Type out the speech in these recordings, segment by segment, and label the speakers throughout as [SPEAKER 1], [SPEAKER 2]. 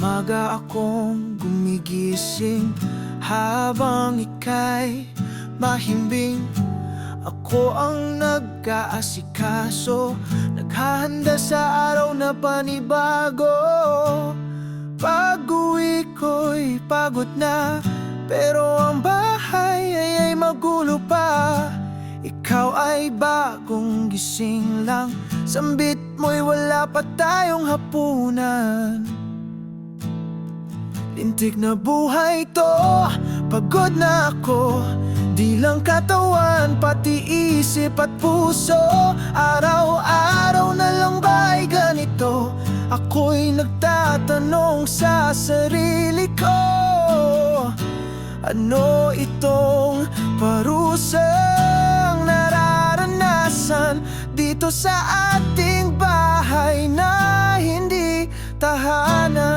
[SPEAKER 1] Maga akong gumigising habang ika'y mahimbing. Ako ang nag-aasikaso Naghahanda sa araw na panibago. Pag-uwi ko'y pagod na Pero ang bahay ay, ay magulo pa. Ikaw ay bagong gising lang Sambit mo'y wala pa tayong hapunan Lintik na buhay to. Pagod na ako. Di lang katawan Pati isip at puso. Araw-araw na lang ba'y ganito? Ako'y nagtatanong sa sarili ko. Ano itong parusang nararanasan Dito sa ating bahay na hindi tahanan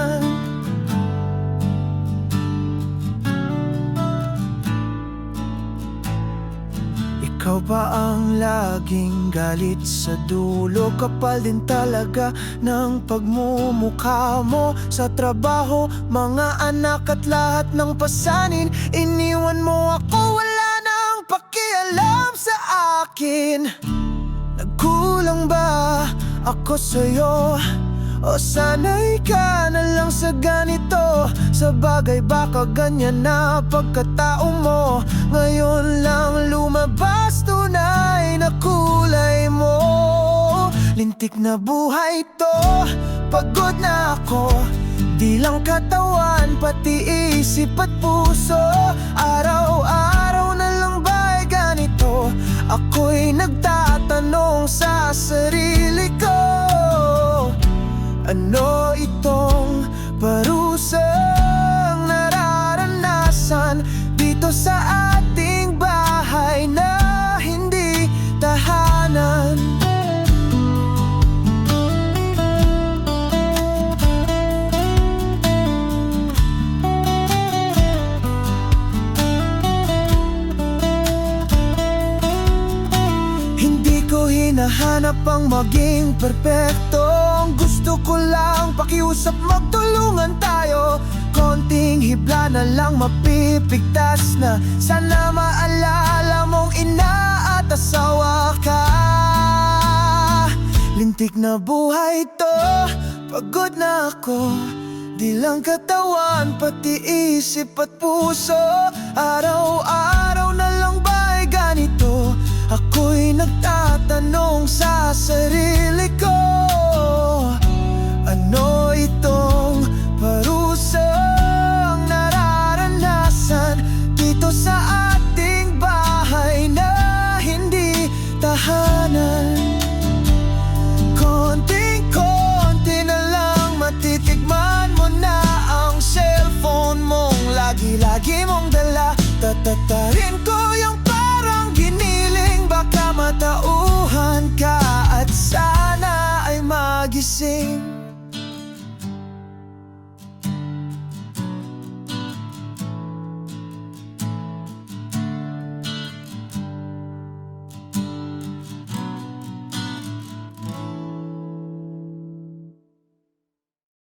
[SPEAKER 1] Ikaw pa ang laging galit sa dulo. Kapal din talaga ng pagmumukha mo. Sa trabaho, mga anak at lahat ng pasanin. Iniwan mo ako, wala nang pakialam sa akin. Nagkulang ba ako sa'yo? O sanay ka na lang sa ganito? Sa bagay baka ganyan na pagkatao mo. Ngayon lang lumabas Lintik na buhay to. Pagod na ako. Di lang katawan pati isip at puso. Araw-araw na lang ba'y ganito? Ako'y nagtatanong sa sarili ko. Ano hinahanap ang maging perpekto. Gusto ko lang pakiusap magtulungan tayo. Konting hibla na lang mapipigtas na. Sana maalala mong ina at asawa ka. Lintik na buhay to, pagod na ako. Di lang katawan, pati isip at puso. Araw-araw na lang ba'y ganito? Ako'y tanong sa sarili ko. Ano itong parusa parusang nararanasan? Dito sa ating bahay na hindi tahanan. Konting-konti na lang matitikman mo na Ang cellphone mong lagi-lagi mong dala.